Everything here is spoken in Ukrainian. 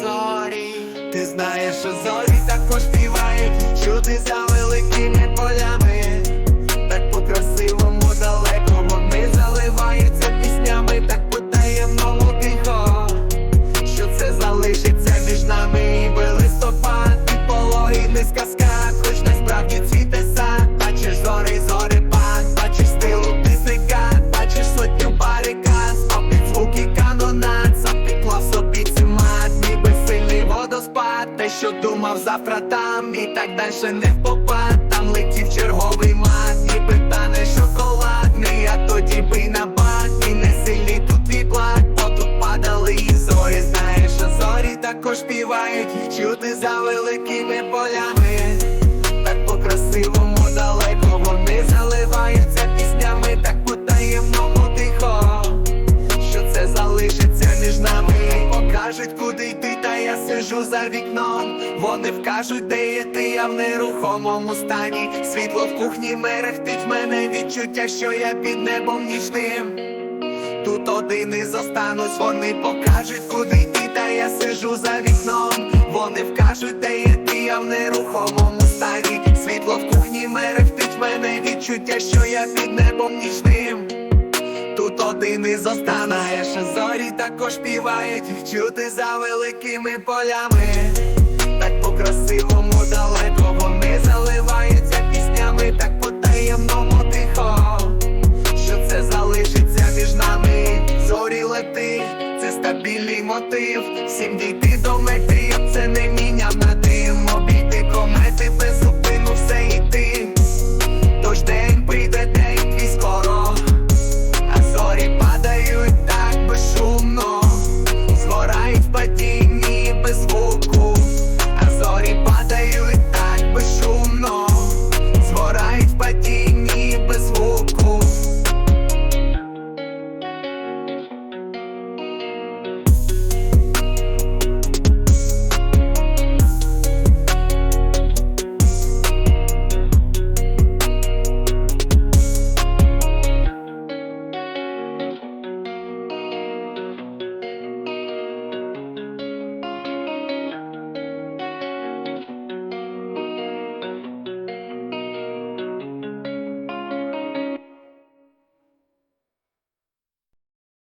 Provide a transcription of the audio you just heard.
зорі, ти знаєш, що зорі так поспівають, чути за. Те, що думав завтра там, і так дальше не попад, там летів черговий мат, і питане шоколадний, а тоді бий на бак, і не сильний тут і плак, бо тут падали і зорі, знаєш, що зорі також співають, чути за великими полями, так по-красивому далеко сижу за вікном. Вони вкажуть, де є ти, я в нерухомому стані. Світло в кухні мерехтить мене відчуття, що я під небом нічним Тут один і зостанусь, вони покажуть, куди йти, та я сижу за вікном. Вони вкажуть, де є ти, я в нерухомому стані. Світло в кухні мерехтить мене відчуття, що я під небом нічним ти не зостанаєш, зорі також співають чути за великими полями, так по красивому далеко вони заливаються піснями, так по таємному тихо, що це залишиться між нами. Зорі лети, це стабільний мотив, всім дійти до мети, це не.